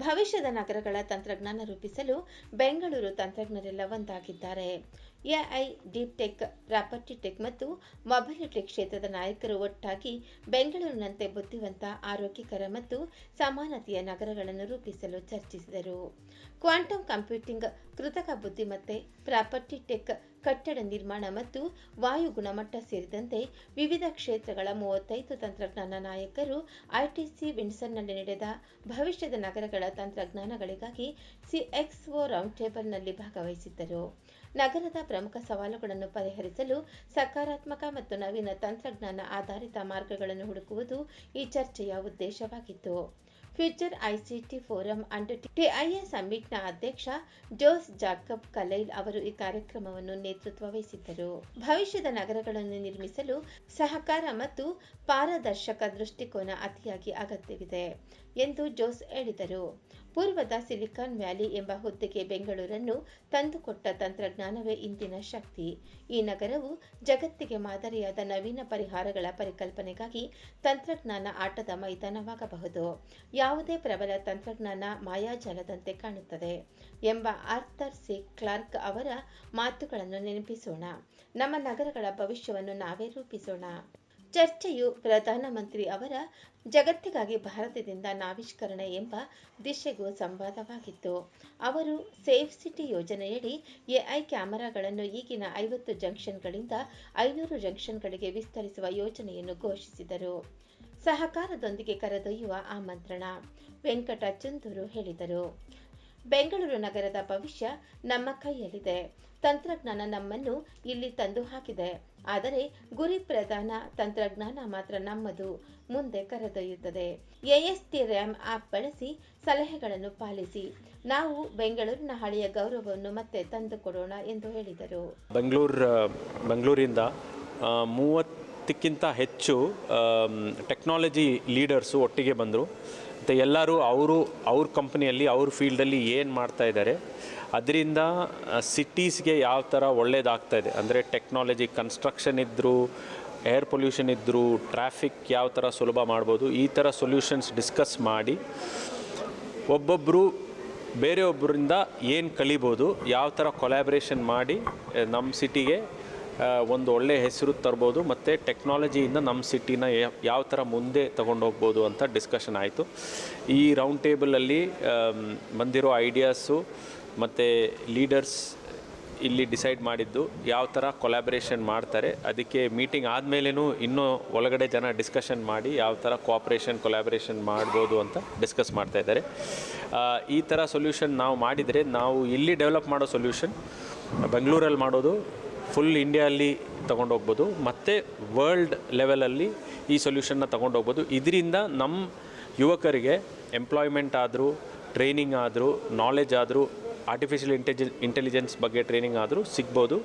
ಭವಿಷ್ಯದ ನಗರಗಳ ತಂತ್ರಜ್ಞಾನ ರೂಪಿಸಲು ಬೆಂಗಳೂರು ತಂತ್ರಜ್ಞರೆಲ್ಲ ಒಂದಾಗಿದ್ದಾರೆ. AI, deep tech, property tech ಮತ್ತು ಮೊಬಿಲಿಟಿ ಕ್ಷೇತ್ರದ ನಾಯಕರು ಒಟ್ಟಾಗಿ ಬೆಂಗಳೂರಿನಂತೆ ಬುದ್ಧಿವಂತ, ಆರೋಗ್ಯಕರ ಮತ್ತು ಸಮಾನತೆಯ ನಗರಗಳನ್ನು ರೂಪಿಸಲು ಚರ್ಚಿಸಿದರು. ಕ್ವಾಂಟಮ್ ಕಂಪ್ಯೂಟಿಂಗ್ ಕೃತಕ ಬುದ್ಧಿಮತ್ತೆ, ಪ್ರಾಪರ್ಟಿ ಟೆಕ್, ಕಟ್ಟಡ ನಿರ್ಮಾಣ ಮತ್ತು ವಾಯು ಗುಣಮಟ್ಟ ಸೇರಿದಂತೆ ವಿವಿಧ ಕ್ಷೇತ್ರಗಳ ಮೂವತ್ತೈದು ತಂತ್ರಜ್ಞಾನ ನಾಯಕರು ಐಟಿಸಿ ವಿನ್ಸನ್ನಲ್ಲಿ ನಡೆದ ಭವಿಷ್ಯದ ನಗರಗಳ ತಂತ್ರಜ್ಞಾನಗಳಿಗಾಗಿ ಸಿಎಕ್ಸ್ಒ ರೌಂಡ್ ಟೇಬಲ್ನಲ್ಲಿ ಭಾಗವಹಿಸಿದ್ದರು. ನಗರದ ಪ್ರಮುಖ ಸವಾಲುಗಳನ್ನು ಪರಿಹರಿಸಲು ಸಕಾರಾತ್ಮಕ ಮತ್ತು ನವೀನ ತಂತ್ರಜ್ಞಾನ ಆಧಾರಿತ ಮಾರ್ಗಗಳನ್ನು ಹುಡುಕುವುದು ಈ ಚರ್ಚೆಯ ಉದ್ದೇಶವಾಗಿತ್ತು. Future ICT forum and TIA ಸಮ್ಮಿಟ್ನ ಅಧ್ಯಕ್ಷ ಜೋಸ್ ಜಾಕಬ್ ಕಲೈಲ್ ಅವರು ಈ ಕಾರ್ಯಕ್ರಮವನ್ನು ನೇತೃತ್ವ ವಹಿಸಿದ್ದರು ಭವಿಷ್ಯದ ನಗರಗಳನ್ನು ನಿರ್ಮಿಸಲು ಸಹಕಾರ ಮತ್ತು ಪಾರದರ್ಶಕ ದೃಷ್ಟಿಕೋನ ಅತಿಯಾಗಿ ಅಗತ್ಯವಿದೆ ಎಂದು ಜೋಸ್ ಹೇಳಿದರು ಪೂರ್ವದ ಸಿಲಿಕಾನ್ ವ್ಯಾಲಿ ಎಂಬ ಹುದ್ದೆಗೆ ಬೆಂಗಳೂರನ್ನು ತಂದುಕೊಟ್ಟ ತಂತ್ರಜ್ಞಾನವೇ ಇಂದಿನ ಶಕ್ತಿ ಈ ನಗರವು ಜಗತ್ತಿಗೆ ಮಾದರಿಯಾದ ನವೀನ ಪರಿಹಾರಗಳ ಪರಿಕಲ್ಪನೆಗಾಗಿ ತಂತ್ರಜ್ಞಾನ ಆಟದ ಮೈದಾನವಾಗಬಹುದು. ಯಾವುದೇ ಪ್ರಬಲ ತಂತ್ರಜ್ಞಾನ ಮಾಯಾಜಾಲದಂತೆ ಕಾಣುತ್ತದೆ ಎಂಬ ಆರ್ಥರ್ ಸಿ ಕ್ಲಾರ್ಕ್ ಅವರ ಮಾತುಗಳನ್ನು ನೆನಪಿಸೋಣ. ನಮ್ಮ ನಗರಗಳ ಭವಿಷ್ಯವನ್ನು ನಾವೇ ರೂಪಿಸೋಣ. ಚರ್ಚೆಯು ಪ್ರಧಾನಮಂತ್ರಿ ಅವರ ಜಗತ್ತಿಗಾಗಿ ಭಾರತದಿಂದ ನಾವಿಷ್ಕರಣೆ ಎಂಬ ದಿಶೆಗೂ ಸಂವಾದವಾಗಿತ್ತು. ಅವರು ಸೇಫ್ ಸಿಟಿ ಯೋಜನೆಯಡಿ ಎಐ ಕ್ಯಾಮೆರಾಗಳನ್ನು ಈಗಿನ ಐವತ್ತು ಜಂಕ್ಷನ್ಗಳಿಂದ ಐನೂರು ಜಂಕ್ಷನ್ಗಳಿಗೆ ವಿಸ್ತರಿಸುವ ಯೋಜನೆಯನ್ನು ಘೋಷಿಸಿದರು. ಸಹಕಾರದೊಂದಿಗೆ ಕರೆದೊಯ್ಯುವ ಆಮಂತ್ರಣ ವೆಂಕಟ ಚಂದೂರು ಹೇಳಿದರು. ಬೆಂಗಳೂರು ನಗರದ ಭವಿಷ್ಯ ನಮ್ಮ ಕೈಯಲ್ಲಿದೆ. ತಂತ್ರಜ್ಞಾನ ನಮ್ಮನ್ನು ಇಲ್ಲಿ ತಂದು ಹಾಕಿದೆ. ಆದರೆ ಗುರಿ ಪ್ರಧಾನ ತಂತ್ರಜ್ಞಾನ ಮಾತ್ರ ನಮ್ಮದು ಮುಂದೆ ಕರೆದೊಯ್ಯುತ್ತದೆ. ಎಎಸ್ಟಿ ರ್ಯಾಮ್ ಆಪ್ ಬಳಸಿ ಸಲಹೆಗಳನ್ನು ಪಾಲಿಸಿ. ನಾವು ಬೆಂಗಳೂರಿನ ಹಳೆಯ ಗೌರವವನ್ನು ಮತ್ತೆ ತಂದುಕೊಡೋಣ ಎಂದು ಹೇಳಿದರು. ಬೆಂಗಳೂರು ಬೆಂಗಳೂರಿಂದ ಆ, ಮೂವತ್ತಕ್ಕಿಂತ ಹೆಚ್ಚು ಟೆಕ್ನಾಲಜಿ ಲೀಡರ್ಸು ಒಟ್ಟಿಗೆ ಬಂದರು. ಮತ್ತು ಎಲ್ಲರೂ ಅವರು, ಅವ್ರ ಕಂಪ್ನಿಯಲ್ಲಿ ಅವ್ರ ಫೀಲ್ಡಲ್ಲಿ ಏನು ಮಾಡ್ತಾ ಇದ್ದಾರೆ ಅದರಿಂದ ಸಿಟೀಸ್ಗೆ ಯಾವ ಥರ ಒಳ್ಳೇದಾಗ್ತಾ ಇದೆ? ಅಂದರೆ ಟೆಕ್ನಾಲಜಿ ಕನ್ಸ್ಟ್ರಕ್ಷನ್ ಇದ್ದರೂ ಏರ್ ಪೊಲ್ಯೂಷನ್ ಇದ್ದರೂ ಟ್ರಾಫಿಕ್ ಯಾವ ಥರ ಸುಲಭ ಮಾಡ್ಬೋದು? ಈ ಥರ ಸೊಲ್ಯೂಷನ್ಸ್ ಡಿಸ್ಕಸ್ ಮಾಡಿ ಒಬ್ಬೊಬ್ಬರು ಬೇರೆಯೊಬ್ಬರಿಂದ ಏನು ಕಲಿಬೋದು? ಯಾವ ಥರ ಕೊಲ್ಯಾಬ್ರೇಷನ್ ಮಾಡಿ ನಮ್ಮ ಸಿಟಿಗೆ ಒಂದು ಒಳ್ಳೆಯ ಹೆಸರು ತರ್ಬೋದು ಮತ್ತು ಟೆಕ್ನಾಲಜಿಯಿಂದ ನಮ್ಮ ಸಿಟಿನ ಯಾವ ಥರ ಮುಂದೆ ತಗೊಂಡೋಗ್ಬೋದು ಅಂತ ಡಿಸ್ಕಷನ್ ಆಯಿತು. ಈ ರೌಂಡ್ ಟೇಬಲಲ್ಲಿ ಬಂದಿರೋ ಐಡಿಯಾಸು ಮತ್ತು ಲೀಡರ್ಸ್ ಇಲ್ಲಿ ಡಿಸೈಡ್ ಮಾಡಿದ್ದು ಯಾವ ಥರ ಕೊಲ್ಯಾಬ್ರೇಷನ್ ಮಾಡ್ತಾರೆ. ಅದಕ್ಕೆ ಮೀಟಿಂಗ್ ಆದಮೇಲೆನೂ ಇನ್ನೂ ಒಳಗಡೆ ಜನ ಡಿಸ್ಕಷನ್ ಮಾಡಿ ಯಾವ ಥರ ಕೋಆಪ್ರೇಷನ್ ಕೊಲ್ಯಾಬ್ರೇಷನ್ ಮಾಡ್ಬೋದು ಅಂತ ಡಿಸ್ಕಸ್ ಮಾಡ್ತಾ ಇದ್ದಾರೆ. ಈ ಥರ ಸೊಲ್ಯೂಷನ್ ನಾವು ಮಾಡಿದರೆ ನಾವು ಇಲ್ಲಿ ಡೆವಲಪ್ ಮಾಡೋ ಸೊಲ್ಯೂಷನ್ ಬೆಂಗಳೂರಲ್ಲಿ ಮಾಡೋದು ಫುಲ್ ಇಂಡಿಯಲ್ಲಿ ತೊಗೊಂಡೋಗ್ಬೋದು, ಮತ್ತು ವರ್ಲ್ಡ್ ಲೆವೆಲಲ್ಲಿ ಈ ಸೊಲ್ಯೂಷನ್ನ ತೊಗೊಂಡೋಗ್ಬೋದು. ಇದರಿಂದ ನಮ್ಮ ಯುವಕರಿಗೆ ಎಂಪ್ಲಾಯ್ಮೆಂಟ್ ಆದರೂ ಟ್ರೈನಿಂಗ್ ಆದರೂ ನಾಲೆಜ್ ಆದರೂ ಆರ್ಟಿಫಿಷಿಯಲ್ ಇಂಟೆಜಿ ಇಂಟೆಲಿಜೆನ್ಸ್ ಬಗ್ಗೆ ಟ್ರೈನಿಂಗ್ ಆದರೂ ಸಿಗ್ಬೋದು.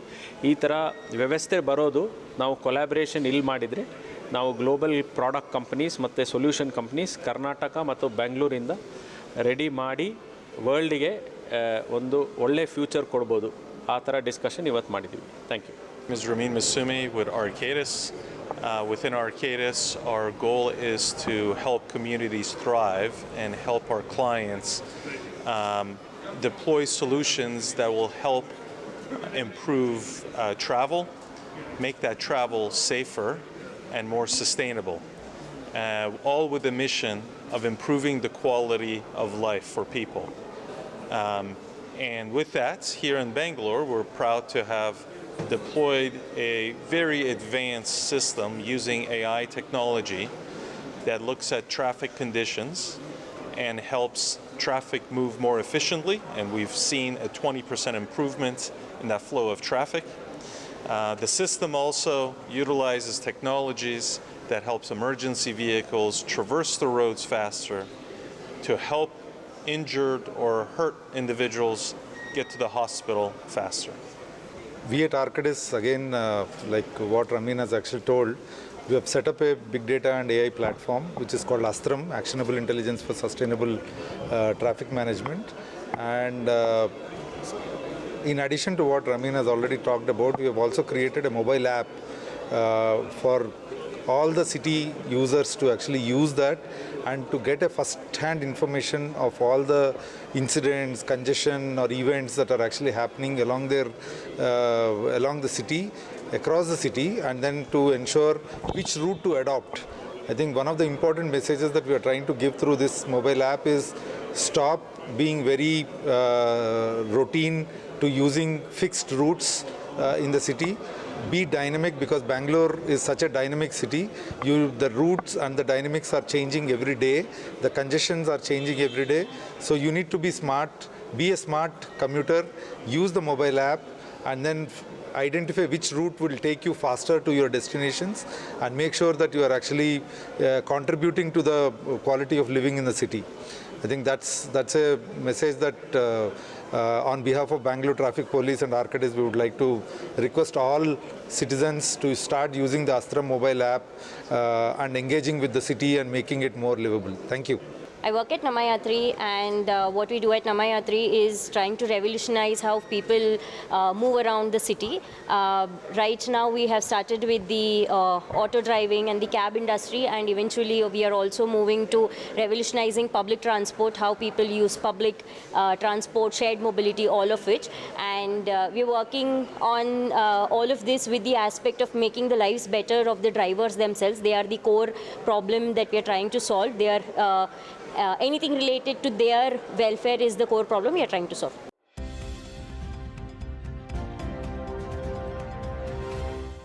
ಈ ಥರ ವ್ಯವಸ್ಥೆ ಬರೋದು ನಾವು ಕೊಲ್ಯಾಬ್ರೇಷನ್ ಇಲ್ಲಿ ಮಾಡಿದರೆ, ನಾವು ಗ್ಲೋಬಲ್ ಪ್ರಾಡಕ್ಟ್ ಕಂಪ್ನೀಸ್ ಮತ್ತು ಸೊಲ್ಯೂಷನ್ ಕಂಪ್ನೀಸ್ ಕರ್ನಾಟಕ ಮತ್ತು ಬೆಂಗಳೂರಿಂದ ರೆಡಿ ಮಾಡಿ ವರ್ಲ್ಡಿಗೆ ಒಂದು ಒಳ್ಳೆ ಫ್ಯೂಚರ್ ಕೊಡ್ಬೋದು. ಆ ಥರ ಡಿಸ್ಕಷನ್ ಇವತ್ತು ಮಾಡಿದ್ದೀವಿ thank you name is Ramin Masumi with Arcadis. Uh, within Arcadis, our goal is to help communities thrive and help our clients um, deploy solutions that will help improve uh, travel, make that travel safer and more sustainable, uh, all with the mission of improving the quality of life for people. Um, and with that, here in Bangalore, we're proud to have deployed a very advanced system using AI technology that looks at traffic conditions and helps traffic move more efficiently. And we've seen a 20% improvement in that flow of traffic. Uh, the system also utilizes technologies that helps emergency vehicles traverse the roads faster to help injured or hurt individuals get to the hospital faster. We at Arcadis, again, uh, like what Ramin has actually told, we have set up a big data and AI platform which is called Astram, Actionable Intelligence for Sustainable uh, Traffic Management. And uh, in addition to what Ramin has already talked about, we have also created a mobile app uh, for all the city users to actually use that and to get a first-hand information of all the incidents, congestion, or events that are actually happening along their uh, along the city, across the city, and then to ensure which route to adopt. I think one of the important messages that we are trying to give through this mobile app is stop being very uh, routine to using fixed routes uh, in the city. Be dynamic because Bangalore is such a dynamic city. You, the routes and the dynamics are changing every day. The congestions are changing every day. So you need to be smart. Be a smart commuter. Use the mobile app, and then identify which route will take you faster to your destinations and make sure that you are actually uh, contributing to the quality of living in the city. I think that's that's a message that uh, uh, on behalf of Bangalore Traffic Police and Arcadis we would like to request all citizens to start using the Astra mobile app uh, and engaging with the city and making it more livable. Thank you. I work at Namayatri, and uh, what we do at Namayatri is trying to revolutionize how people uh, move around the city. Uh, right now, we have started with the uh, auto driving and the cab industry, and eventually, we are also moving to revolutionizing public transport, how people use public uh, transport, shared mobility, all of which. And uh, we're working on uh, all of this with the aspect of making the lives better of the drivers themselves. They are the core problem that we are trying to solve. They are uh, Uh, anything related to their welfare is the core problem we are trying to solve.